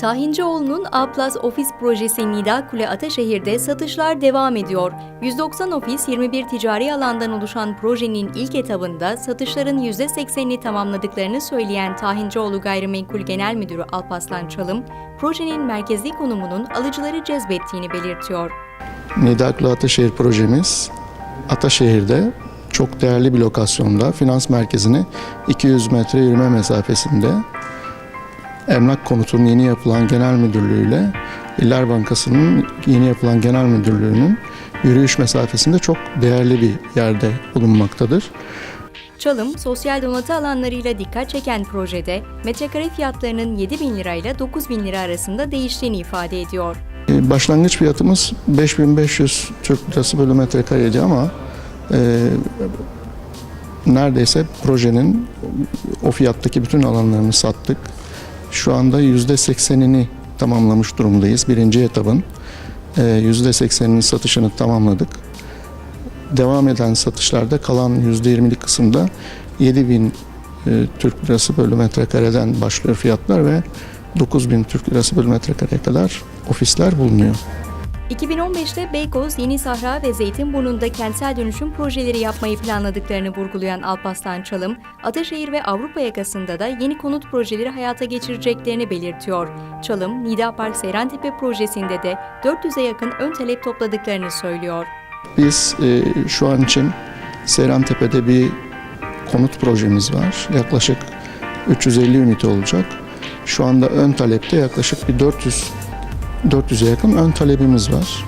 Tahincioğlu'nun A Plus ofis projesi Nida Kule Ataşehir'de satışlar devam ediyor. 190 ofis 21 ticari alandan oluşan projenin ilk etabında satışların %80'ini tamamladıklarını söyleyen Tahincioğlu Gayrimenkul Genel Müdürü Alpaslan Çalım, projenin merkezi konumunun alıcıları cezbettiğini belirtiyor. Nidaklı Ataşehir projemiz Ataşehir'de çok değerli bir lokasyonda finans merkezine 200 metre yürüme mesafesinde Emlak Konut'un yeni yapılan genel müdürlüğüyle İller Bankası'nın yeni yapılan genel müdürlüğünün yürüyüş mesafesinde çok değerli bir yerde bulunmaktadır. Çalım, sosyal donatı alanlarıyla dikkat çeken projede metrekare fiyatlarının 7 bin lirayla 9 bin lira arasında değiştiğini ifade ediyor. E, Başlangıç fiyatımız 5500 Türk Lirası bölü metrekareydi ama e, neredeyse projenin o fiyattaki bütün alanlarını sattık. Şu anda %80'ini tamamlamış durumdayız. Birinci etabın e, %80'inin satışını tamamladık. Devam eden satışlarda kalan %20'lik kısımda 7000 e, Türk Lirası bölü metrekareden başlıyor fiyatlar ve 9000 Türk Lirası bölü metrekareye kadar ofisler bulunuyor. 2015'te Beykoz, Yeni Sahra ve Zeytinburnu'nda kentsel dönüşüm projeleri yapmayı planladıklarını vurgulayan Alpaslan Çalım, Ataşehir ve Avrupa yakasında da yeni konut projeleri hayata geçireceklerini belirtiyor. Çalım, Nida Park Seyrantepe projesinde de 400'e yakın ön talep topladıklarını söylüyor. Biz e, şu an için Seyrantepe'de bir konut projemiz var. Yaklaşık 350 ünite olacak. Şu anda ön talepte yaklaşık bir 400 400'e yakın ön talebimiz var.